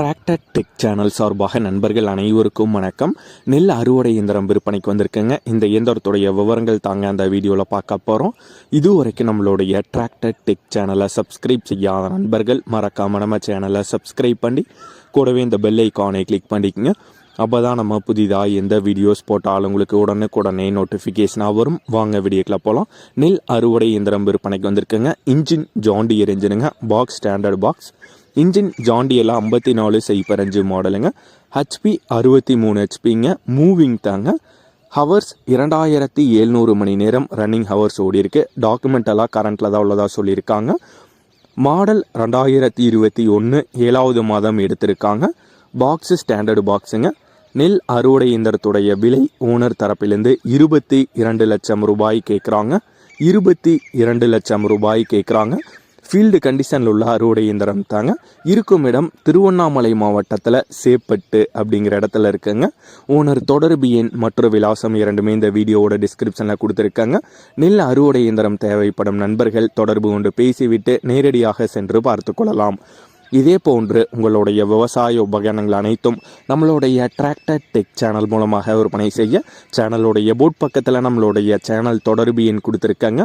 Tractor tech channel சார்பாக நண்பர்கள் அனைவருக்கும் வணக்கம். நெல் அறுவடை இயந்திரம் விற்பனைக்கு வந்திருக்குங்க. இந்த இயந்திரத்துடைய விவரங்கள் தாங்க அந்த வீடியோவில் பார்க்க போகிறோம் இது வரைக்கும் நம்மளுடைய டிராக்டர் டெக் சேனலை சப்ஸ்கிரைப் செய்யாத நண்பர்கள் மறக்காம நம்ம சேனலை சப்ஸ்கிரைப் பண்ணி கூடவே இந்த பெல் ஐக்கானை கிளிக் பண்ணிக்கோங்க. அப்போ தான் நம்ம புதிதாக எந்த வீடியோஸ் போட்டாலும் உங்களுக்கு உடனுக்குடனே நோட்டிஃபிகேஷனாக வரும். வாங்க வீடியோக்கில் போகலாம் நெல் அறுவடை இயந்திரம் விற்பனைக்கு வந்திருக்குங்க. இன்ஜின் ஜாண்டியர் இன்ஜினுங்க பாக்ஸ் ஸ்டாண்டர்ட் பாக்ஸ் இன்ஜின் ஜாண்டியெல்லாம் ஐம்பத்தி நாலு சைப்பரஞ்சு மாடலுங்க. ஹெச்பி அறுபத்தி மூணு ஹெச்பிங்க மூவிங் தாங்க. ஹவர்ஸ் இரண்டாயிரத்தி எழுநூறு மணி நேரம் ரன்னிங் ஹவர்ஸ் ஓடி இருக்கு. டாக்குமெண்ட் எல்லாம் கரண்ட்டில் தான் உள்ளதாக சொல்லியிருக்காங்க. மாடல் ரெண்டாயிரத்தி இருபத்தி ஒன்று ஏழாவது மாதம் எடுத்திருக்காங்க. பாக்ஸு ஸ்டாண்டர்டு பாக்ஸுங்க நெல் அறுவடை இயந்திரத்துடைய விலை ஓனர் தரப்பிலிருந்து இருபத்தி இரண்டு லட்சம் ரூபாய் கேட்குறாங்க. இருபத்தி இரண்டு லட்சம் ரூபாய் கேட்குறாங்க. ஃபீல்டு கண்டிஷனில் உள்ள அறுவடை இயந்திரம் தாங்க. இருக்கும் இடம் திருவண்ணாமலை மாவட்டத்தில் சேப்பட்டு அப்படிங்கிற இடத்துல இருக்குங்க. ஓனர் தொடர்பு எண் மற்றும் விலாசம் இரண்டுமே இந்த வீடியோவோட டிஸ்கிரிப்ஷனில் கொடுத்துருக்காங்க. நெல் அறுவடை இயந்திரம் தேவைப்படும் நண்பர்கள் தொடர்பு கொண்டு பேசிவிட்டு நேரடியாக சென்று பார்த்து கொள்ளலாம். இதே போன்று உங்களுடைய விவசாய உபகரணங்கள் அனைத்தும் நம்மளுடைய டிராக்டர் டெக் சேனல் மூலமாக விற்பனை செய்ய சேனலுடைய போட் பக்கத்தில் நம்மளுடைய சேனல் தொடர்பு எண் கொடுத்துருக்காங்க.